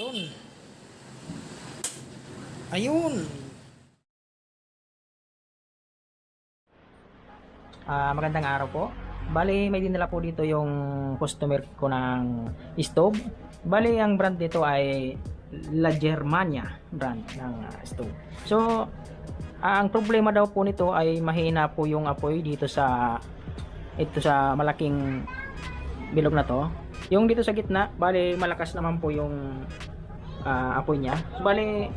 Yun. Ayun. Ah, magandang araw po. Bali, may dinala po dito yung customer ko ng stove. Bali, ang brand dito ay La Germania brand ng ah, stove. So, ang problema daw po nito ay mahina po yung apoy dito sa ito sa malaking bilog na to. Yung dito sa gitna, bali malakas naman po yung ah, apoy niya. Bali,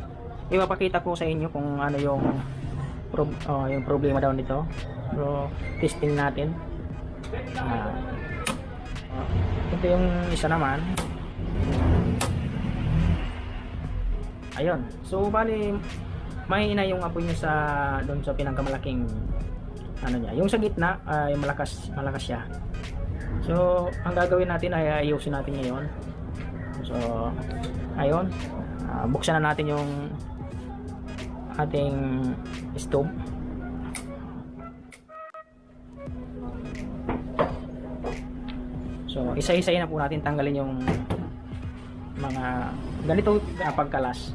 ipapakita ko sa inyo kung ano yung prob- oh, yung problema daw nito. So, testing natin. Oh, ito yung isa naman. Ayun. So, bali, mahina yung apoy niya sa doon sa pinagkamalaking ano niya. Yung sa gitna ay malakas malakas siya. So, ang gagawin natin ay ayusin natin ngayon. So, ayun. Ah, buksan na natin yung ating stove. So, isa-isayin na po natin tanggalin yung mga ganito na pagkalas.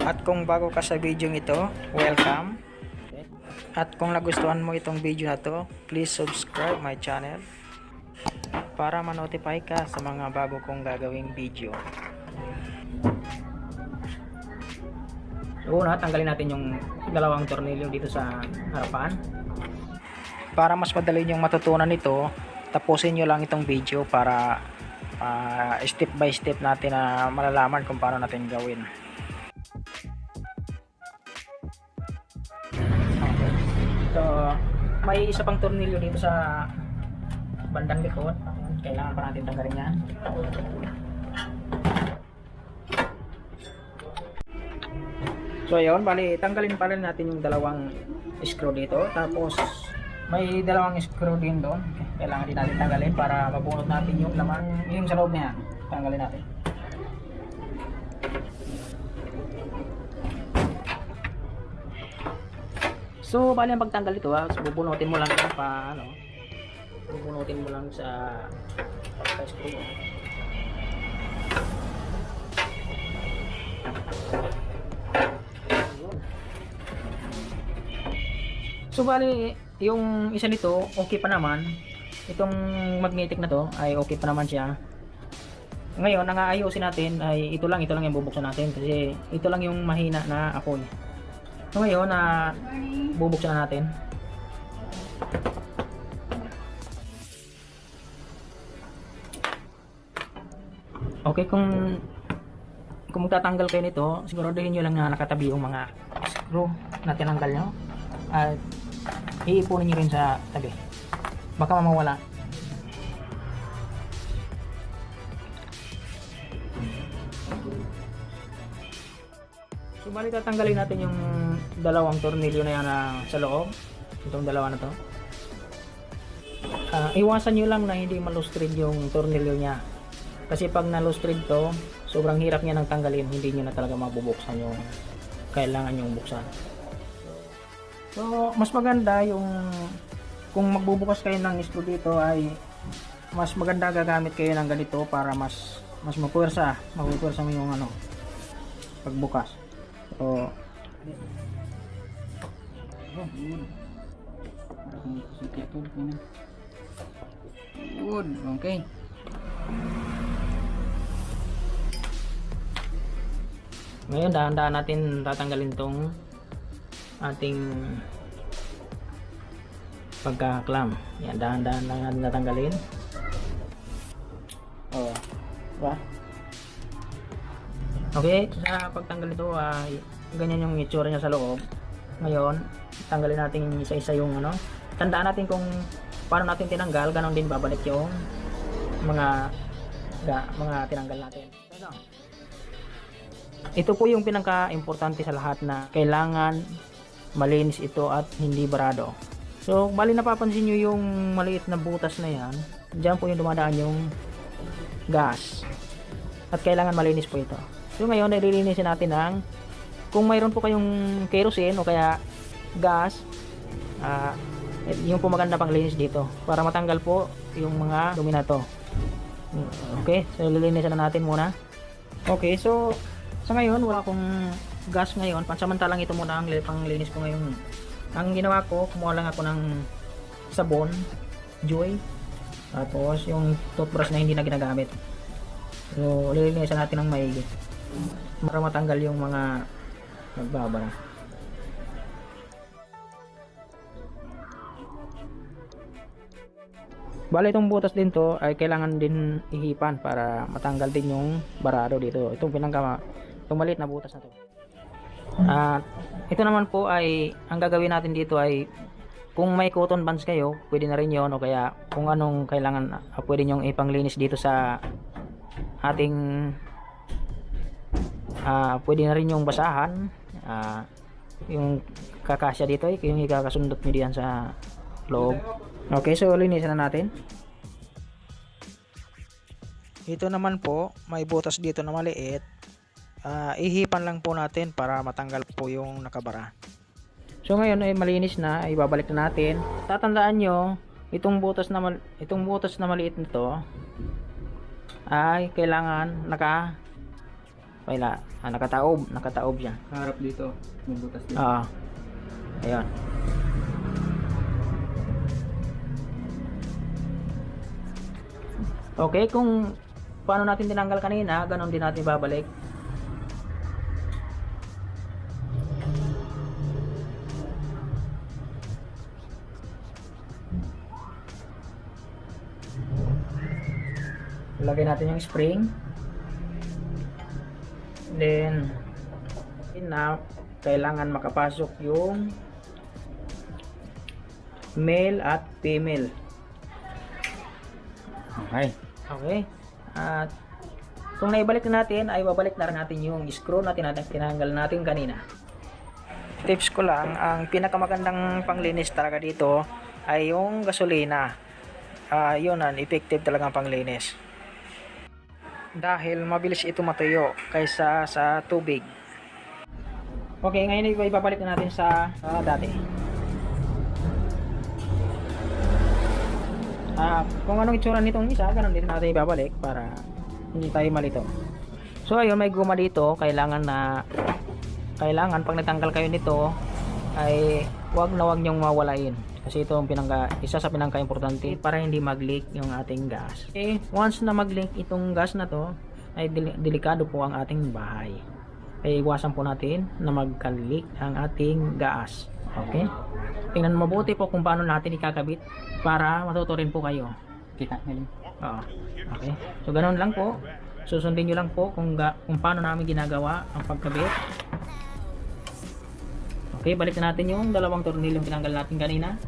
At kung bago ka sa video ito, welcome. At kung nagustuhan mo itong video na to, please subscribe my channel para ma-notify ka sa mga bago kong gagawing video. So una, tanggalin natin yung dalawang tornilyo dito sa harapan. Para mas madali yung matutunan nito, tapusin nyo lang itong video para ah, step by step natin na malalaman kung paano natin gawin. Okay. So, may isa pang tornilyo dito sa bandang likod. Kailangan pa natin tanggalin yan. So, ayun. Bali, tanggalin pa rin natin yung dalawang screw dito. Tapos, may dalawang screw din doon. Kailangan din natin tanggalin para mabunot natin yung laman, yung sa loob na. Tanggalin natin. So, bali ang pagtanggal ito ha. So, bubunutin mo lang pa, ano, bubunutin mo lang sa, screw. Ayun. So, bali, yung isa nito, okay pa naman. Itong magnetic na to, ay okay pa naman siya. Ngayon, ang aayusin natin ay ito lang, ito lang yung bubuksan natin kasi ito lang yung mahina na apoy. So ngayon na bubuksan na natin. Okay, kung kung magtatanggal kayo nito, siguraduhin nyo lang na nakatabi yung mga screw na tinanggal nyo. At iipunin nyo rin sa tabi. Baka mamawala. So bali tatanggalin natin yung dalawang tornilyo na yan na sa loob. Itong dalawa na to. Ah, iwasan nyo lang na hindi malustrid yung tornilyo niya. Kasi pag nalustrid to, sobrang hirap niya nang tanggalin. Hindi nyo na talaga mabubuksan yung kailangan yung buksan. So, mas maganda yung kung magbubukas kayo ng screw dito ay mas maganda gagamit kayo ng ganito para mas mas mapuwersa, mapuwersa mo yung ano pagbukas. So, Good, okay. Ngayon dahan-dahan natin tatanggalin tong ating pagka-clamp. Yan, dahan-dahan lang natin tatanggalin. Oh, ba? Okay, sa pagtanggal nito ay ganyan yung itsura niya sa loob. Ngayon, tanggalin natin isa-isa yung ano. Tandaan natin kung paano natin tinanggal, ganun din babalik yung mga ga, mga tinanggal natin. Ano? Ito po yung pinaka-importante sa lahat na kailangan malinis ito at hindi barado. So, bali napapansin nyo yung maliit na butas na yan. Diyan po yung dumadaan yung gas. At kailangan malinis po ito. So, ngayon, nililinisin natin ang kung mayroon po kayong kerosene o kaya gas, ah, yung po maganda pang linis dito para matanggal po yung mga dumi na to. Okay, so lilinisan na natin muna. Okay, so sa ngayon wala akong gas ngayon. Pansamantalang ito muna ang li- panglinis ko ngayon. Ang ginawa ko, kumuha lang ako ng sabon, Joy. Tapos yung toothbrush na hindi na ginagamit. So, lilinisan natin ng maigi. Para matanggal yung mga nagbabara. Bale itong butas din to ay kailangan din ihipan para matanggal din yung barado dito. Itong pinangka itong maliit na butas na to. At ito naman po ay ang gagawin natin dito ay kung may cotton bands kayo, pwede na rin 'yon o kaya kung anong kailangan uh, pwede niyo ipanglinis dito sa ating ah pwede na rin yung basahan. Ah yung kakasya dito ay yung ikakasundot nyo diyan sa loob. Okay so linisan na natin. Ito naman po may butas dito na maliit Ah, ihipan lang po natin para matanggal po yung nakabara so ngayon ay malinis na ibabalik na natin tatandaan nyo itong butas na mal- itong butas na maliit nito ay kailangan naka wala ah, nakataob nakataob siya Harap dito. May butas dito. ah ayun okay kung paano natin tinanggal kanina ganon din natin babalik lagay natin yung spring. Then yun na kailangan makapasok yung male at female. Okay. okay. At kung naibalik na natin ay babalik na rin natin yung screw natin tinanggal natin kanina. Tips ko lang ang pinakamagandang panglinis talaga dito ay yung gasolina. Ah, yun ang effective talaga ang panglinis dahil mabilis ito matuyo kaysa sa tubig. Okay ngayon iba- ibabalik na natin sa ah, dati. Ah, kung anong itsura nitong isa, ganun din natin ibabalik para hindi tayo malito. So ayun, may guma dito, kailangan na kailangan pag natanggal kayo nito ay wag na wag niyong mawalain kasi ito ang pinangka, isa sa pinangka importante para hindi mag-leak yung ating gas. Okay, once na mag-leak itong gas na to ay deli- delikado po ang ating bahay. Ay iwasan po natin na magka-leak ang ating gas. Okay? Tingnan mabuti po kung paano natin ikakabit para matuto rin po kayo. Kita ngayon. Oo. Okay. So ganoon lang po. Susundin niyo lang po kung ga, kung paano namin ginagawa ang pagkabit. Okay, balik na natin yung dalawang tornilyong tinanggal natin kanina.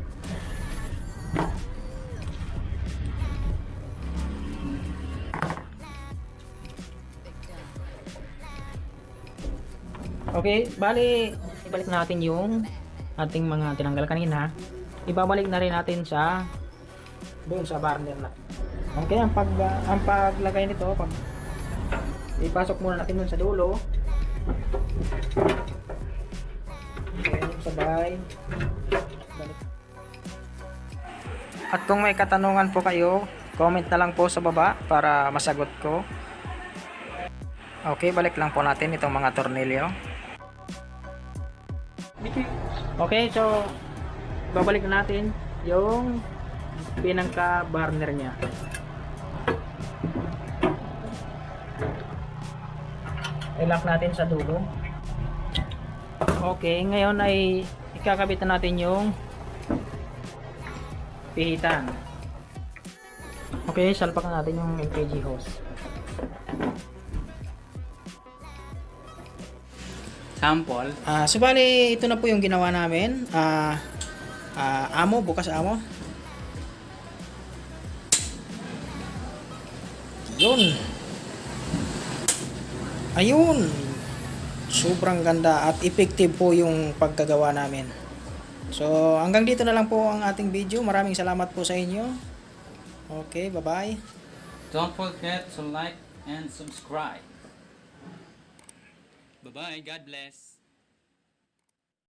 Okay, bali ibalik natin yung ating mga tinanggal kanina. Ibabalik na rin natin sa doon sa burner na. Okay, ang pag ang paglagay nito, pag ipasok muna natin doon sa dulo. Okay, sabay. At kung may katanungan po kayo, comment na lang po sa baba para masagot ko. Okay, balik lang po natin itong mga tornilyo. Okay, so babalik na natin yung pinangka burner niya. I-lock natin sa dulo. Okay, ngayon ay ikakabit na natin yung pihitan. Okay, salpakan natin yung LPG hose. Sample. Ah, so bali, ito na po yung ginawa namin. Ah, ah, amo, bukas amo. Yun. Ayun. Sobrang ganda at effective po yung pagkagawa namin. So, hanggang dito na lang po ang ating video. Maraming salamat po sa inyo. Okay, bye-bye. Don't forget to like and subscribe. Bye-bye. God bless.